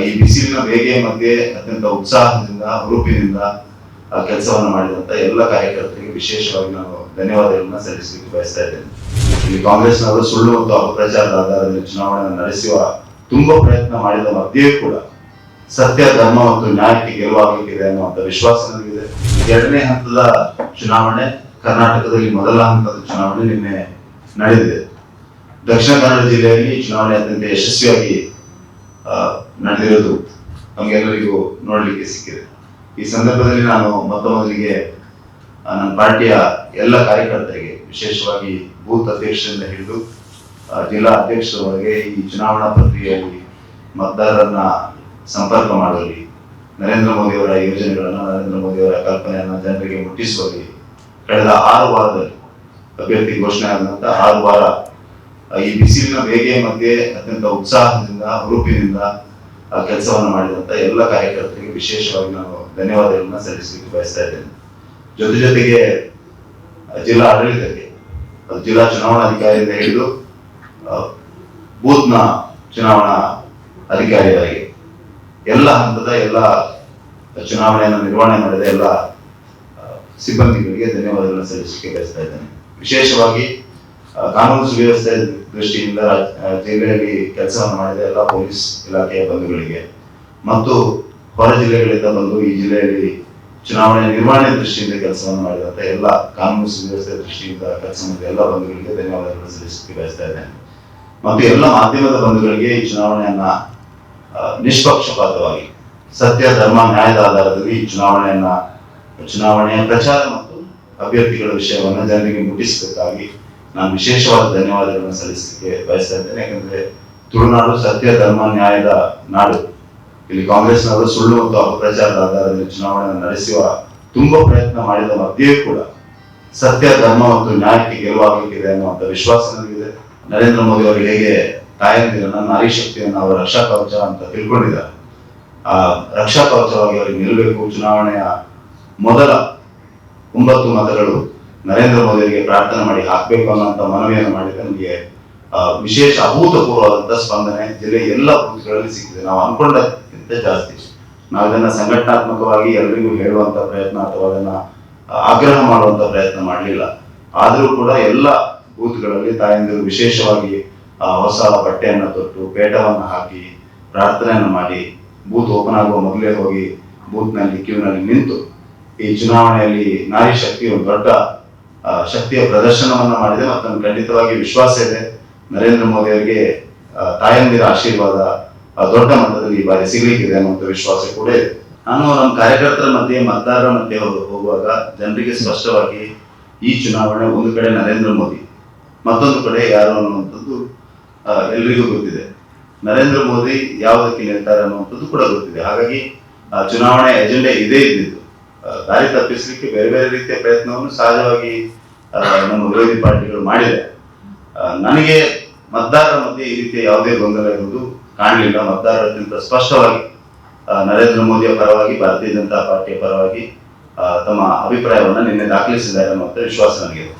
ಈ ಬಿಸಿಲಿನ ಬೇಗೆ ಮಧ್ಯೆ ಅತ್ಯಂತ ಉತ್ಸಾಹದಿಂದ, ಹುರುಪಿನಿಂದ ಕೆಲಸವನ್ನು ಮಾಡಿದಂತ ಎಲ್ಲ ಕಾರ್ಯಕರ್ತರಿಗೆ ವಿಶೇಷವಾಗಿ ನಾನು ಧನ್ಯವಾದಗಳನ್ನ ಸಲ್ಲಿಸಲಿಕ್ಕೆ ಬಯಸ್ತಾ ಇದ್ದೇನೆ. ಇಲ್ಲಿ ಕಾಂಗ್ರೆಸ್ನವರು ಸುಳ್ಳು ಮತ್ತು ಅಪಪ್ರಚಾರದ ಆಧಾರದಲ್ಲಿ ಚುನಾವಣೆ ನಡೆಸುವ ತುಂಬಾ ಪ್ರಯತ್ನ ಮಾಡಿದ ಮಧ್ಯೆಯೂ ಕೂಡ ಸತ್ಯ, ಧರ್ಮ ಮತ್ತು ನ್ಯಾಯಕ್ಕೆ ಗೆಲುವಾಗಲಿಕ್ಕಿದೆ ಅನ್ನುವಂಥ ವಿಶ್ವಾಸ ನನಗಿದೆ. ಎರಡನೇ ಹಂತದ ಚುನಾವಣೆ, ಕರ್ನಾಟಕದಲ್ಲಿ ಮೊದಲ ಹಂತದ ಚುನಾವಣೆ ನಿನ್ನೆ ನಡೆದಿದೆ. ದಕ್ಷಿಣ ಕನ್ನಡ ಜಿಲ್ಲೆಯಲ್ಲಿ ಚುನಾವಣೆ ಅತ್ಯಂತ ಯಶಸ್ವಿಯಾಗಿ ನಡೆದಿರೋದು ನಮಗೆಲ್ಲರಿಗೂ ನೋಡಲಿಕ್ಕೆ ಸಿಕ್ಕಿದೆ. ಈ ಸಂದರ್ಭದಲ್ಲಿ ನಾನು ಮೊದಲಿಗೆ ನನ್ನ ಪಾರ್ಟಿಯ ಎಲ್ಲ ಕಾರ್ಯಕರ್ತರಿಗೆ ವಿಶೇಷವಾಗಿ ಬೂತ್ ಅಧ್ಯಕ್ಷರಿಂದ ಹಿಡಿದು ಜಿಲ್ಲಾ ಅಧ್ಯಕ್ಷರವರೆಗೆ ಈ ಚುನಾವಣಾ ಪ್ರಕ್ರಿಯೆಯಲ್ಲಿ ಮತದಾರರನ್ನ ಸಂಪರ್ಕ ಮಾಡುವಲ್ಲಿ ನರೇಂದ್ರ ಮೋದಿಯವರ ಯೋಜನೆಗಳನ್ನು, ನರೇಂದ್ರ ಮೋದಿಯವರ ಕಲ್ಪನೆಯನ್ನು ಜನರಿಗೆ ಮುಟ್ಟಿಸುವಲ್ಲಿ, ಕಳೆದ ಆರು ವಾರದಲ್ಲಿ ಅಭ್ಯರ್ಥಿ ಘೋಷಣೆ ಆದಂತಹ ಆರು ವಾರ ಈ ಬಿಸಿಲಿನ ಬೇಗೆ ಮಧ್ಯೆ ಅತ್ಯಂತ ಉತ್ಸಾಹದಿಂದ, ಹುರುಪಿನಿಂದ ಕೆಲಸವನ್ನು ಮಾಡಿದಂತ ಎಲ್ಲ ಕಾರ್ಯಕರ್ತರಿಗೆ ವಿಶೇಷವಾಗಿ ನಾನು ಧನ್ಯವಾದಗಳನ್ನ ಸಲ್ಲಿಸಲಿಕ್ಕೆ ಬಯಸ್ತಾ ಇದ್ದೇನೆ. ಜೊತೆ ಜೊತೆಗೆ ಜಿಲ್ಲಾ ಆಡಳಿತಕ್ಕೆ ಜಿಲ್ಲಾ ಚುನಾವಣಾಧಿಕಾರಿಯಿಂದ ಹಿಡಿದು ಬೂತ್ನ ಚುನಾವಣಾ ಅಧಿಕಾರಿಯಾಗಿ ಎಲ್ಲ ಹಂತದ ಎಲ್ಲ ಚುನಾವಣೆಯನ್ನು ನಿರ್ವಹಣೆ ಮಾಡಿದ ಎಲ್ಲ ಸಿಬ್ಬಂದಿಗಳಿಗೆ ಧನ್ಯವಾದಗಳನ್ನು ಸಲ್ಲಿಸಲಿಕ್ಕೆ ಬಯಸ್ತಾ ಇದ್ದೇನೆ. ವಿಶೇಷವಾಗಿ ಕಾನೂನು ಸುವ್ಯವಸ್ಥೆ ದೃಷ್ಟಿಯಿಂದ ಜಿಲ್ಲೆಯಲ್ಲಿ ಕೆಲಸವನ್ನು ಮಾಡಿದ ಎಲ್ಲ ಪೊಲೀಸ್ ಇಲಾಖೆಯ ಬಂಧುಗಳಿಗೆ ಮತ್ತು ಹೊರ ಜಿಲ್ಲೆಗಳಿಂದ ಬಂದು ಈ ಜಿಲ್ಲೆಯಲ್ಲಿ ಚುನಾವಣೆ ನಿರ್ವಹಣೆ ದೃಷ್ಟಿಯಿಂದ ಕೆಲಸವನ್ನು ಮಾಡಿದಂತ ಎಲ್ಲ ಕಾನೂನು ಸುವ್ಯವಸ್ಥೆ ದೃಷ್ಟಿಯಿಂದ ಕೆಲಸ ಮಾಡಿದ ಎಲ್ಲ ಬಂಧುಗಳಿಗೆ ಧನ್ಯವಾದಗಳನ್ನು ಸಲ್ಲಿಸಲಿಕ್ಕೆ ಬಯಸ್ತಾ ಇದ್ದೇನೆ. ಮತ್ತು ಎಲ್ಲ ಮಾಧ್ಯಮದ ಬಂಧುಗಳಿಗೆ ಈ ಚುನಾವಣೆಯನ್ನ ನಿಷ್ಪಕ್ಷಪಾತವಾಗಿ, ಸತ್ಯ, ಧರ್ಮ, ನ್ಯಾಯದ ಆಧಾರದಲ್ಲಿ ಈ ಚುನಾವಣೆಯನ್ನ, ಚುನಾವಣೆಯ ಪ್ರಚಾರ ಮತ್ತು ಅಭ್ಯರ್ಥಿಗಳ ವಿಷಯವನ್ನು ಜನರಿಗೆ ಮುಟ್ಟಿಸಬೇಕಾಗಿ ನಾನು ವಿಶೇಷವಾದ ಧನ್ಯವಾದಗಳನ್ನು ಸಲ್ಲಿಸಲಿಕ್ಕೆ ಬಯಸ್ತಾ ಇದ್ದೇನೆ ಯಾಕಂದ್ರೆ ತುಳುನಾಡು ಸತ್ಯ, ಧರ್ಮ, ನ್ಯಾಯದ ನಾಡು. ಇಲ್ಲಿ ಕಾಂಗ್ರೆಸ್ನವರು ಸುಳ್ಳು ಮತ್ತು ಅಪಪ್ರಚಾರದ ಆಧಾರದಲ್ಲಿ ಚುನಾವಣೆ ನಡೆಸುವ ತುಂಬಾ ಪ್ರಯತ್ನ ಮಾಡಿದ ಮಧ್ಯೆಯೂ ಕೂಡ ಸತ್ಯ, ಧರ್ಮ ಮತ್ತು ನ್ಯಾಯಕ್ಕೆ ಗೆಲುವಾಗಲಿಕ್ಕಿದೆ ಅನ್ನುವಂಥ ವಿಶ್ವಾಸ ನನಗಿದೆ. ನರೇಂದ್ರ ಮೋದಿ ಅವರು ಹೇಗೆ ತಾಯಂದಿರನ್ನ ನಾರಿ ಶಕ್ತಿಯನ್ನು ಅವರ ರಕ್ಷಾ ಕವಚ ಅಂತ ತಿಳ್ಕೊಂಡಿದ್ದಾರೆ. ಆ ರಕ್ಷಾ ಕವಚವಾಗಿ ಅವರಿಗೆ ನಿಲ್ಲಬೇಕು. ಚುನಾವಣೆಯ ಮೊದಲ ಒಂಬತ್ತು ಮತಗಳು ನರೇಂದ್ರ ಮೋದಿ ಅವರಿಗೆ ಪ್ರಾರ್ಥನೆ ಮಾಡಿ ಹಾಕಬೇಕು ಅನ್ನೋಂಥ ಮನವಿಯನ್ನು ಮಾಡಿದ್ರೆ ನಮಗೆ ವಿಶೇಷ ಅಭೂತಪೂರ್ವವಾದಂತಹ ಸ್ಪಂದನೆ ಜಿಲ್ಲೆಯ ಎಲ್ಲ ಬೂತ್ಗಳಲ್ಲಿ ಸಿಕ್ಕಿದೆ. ನಾವು ಅನ್ಕೊಂಡಕ್ಕಿಂತ ಜಾಸ್ತಿ. ನಾವು ಇದನ್ನ ಸಂಘಟನಾತ್ಮಕವಾಗಿ ಎಲ್ಲರಿಗೂ ಹೇಳುವಂತ ಪ್ರಯತ್ನ ಅಥವಾ ಅದನ್ನ ಆಗ್ರಹ ಮಾಡುವಂತ ಪ್ರಯತ್ನ ಮಾಡಲಿಲ್ಲ. ಆದರೂ ಕೂಡ ಎಲ್ಲ ಬೂತ್ಗಳಲ್ಲಿ ತಾಯಂದಿರು ವಿಶೇಷವಾಗಿ ಹೊಸ ಬಟ್ಟೆಯನ್ನು ತೊಟ್ಟು, ಪೇಟವನ್ನು ಹಾಕಿ, ಪ್ರಾರ್ಥನೆಯನ್ನು ಮಾಡಿ, ಬೂತ್ ಓಪನ್ ಆಗುವ ಮೊದಲೇ ಹೋಗಿ ಬೂತ್ನಲ್ಲಿ ಕ್ಯೂನಲ್ಲಿ ನಿಂತು ಈ ಚುನಾವಣೆಯಲ್ಲಿ ನಾರಿ ಶಕ್ತಿ ಒಂದು ದೊಡ್ಡ ಶಕ್ತಿಯ ಪ್ರದರ್ಶನವನ್ನ ಮಾಡಿದೆ ಮತ್ತು ನಮ್ಗೆ ಖಂಡಿತವಾಗಿ ವಿಶ್ವಾಸ ಇದೆ. ನರೇಂದ್ರ ಮೋದಿ ಅವರಿಗೆ ತಾಯಂದಿರ ಆಶೀರ್ವಾದ ದೊಡ್ಡ ಮಟ್ಟದಲ್ಲಿ ಈ ಬಾರಿ ಸಿಗ್ಲಿಕ್ಕಿದೆ ಅನ್ನುವಂಥ ವಿಶ್ವಾಸ ಕೂಡ ಇದೆ. ನಾನು ನಮ್ಮ ಕಾರ್ಯಕರ್ತರ ಮಧ್ಯೆ, ಮತದಾರರ ಮಧ್ಯೆ ಹೋಗು- ಹೋಗುವಾಗ ಜನರಿಗೆ ಸ್ಪಷ್ಟವಾಗಿ ಈ ಚುನಾವಣೆ ಒಂದು ಕಡೆ ನರೇಂದ್ರ ಮೋದಿ, ಮತ್ತೊಂದು ಕಡೆ ಯಾರು ಅನ್ನುವಂಥದ್ದು ಎಲ್ರಿಗೂ ಗೊತ್ತಿದೆ. ನರೇಂದ್ರ ಮೋದಿ ಯಾವುದಕ್ಕೆ ನಿಲ್ತಾರೆ ಅನ್ನುವಂಥದ್ದು ಕೂಡ ಗೊತ್ತಿದೆ. ಹಾಗಾಗಿ ಚುನಾವಣೆ ಎಜೆಂಡೆ ಇದೇ ಇದ್ದಿದ್ದು. ದಾರಿ ತಪ್ಪಿಸಲಿಕ್ಕೆ ಬೇರೆ ಬೇರೆ ರೀತಿಯ ಪ್ರಯತ್ನವನ್ನು ಸಹಜವಾಗಿ ನಮ್ಮ ವಿರೋಧಿ ಪಾರ್ಟಿಗಳು ಮಾಡಿದೆ. ನನಗೆ ಮತದಾರರ ಮಧ್ಯೆ ಈ ರೀತಿಯ ಯಾವುದೇ ಗೊಂದಲ ಇರುವುದು ಕಾಣಲಿಲ್ಲ. ಮತದಾರರು ಅತ್ಯಂತ ಸ್ಪಷ್ಟವಾಗಿ ನರೇಂದ್ರ ಮೋದಿಯ ಪರವಾಗಿ, ಭಾರತೀಯ ಜನತಾ ಪಾರ್ಟಿಯ ಪರವಾಗಿ ತಮ್ಮ ಅಭಿಪ್ರಾಯವನ್ನು ನಿನ್ನೆ ದಾಖಲಿಸಿದ್ದಾರೆ ಅನ್ನುವಂಥ ವಿಶ್ವಾಸ ನನಗಿದೆ.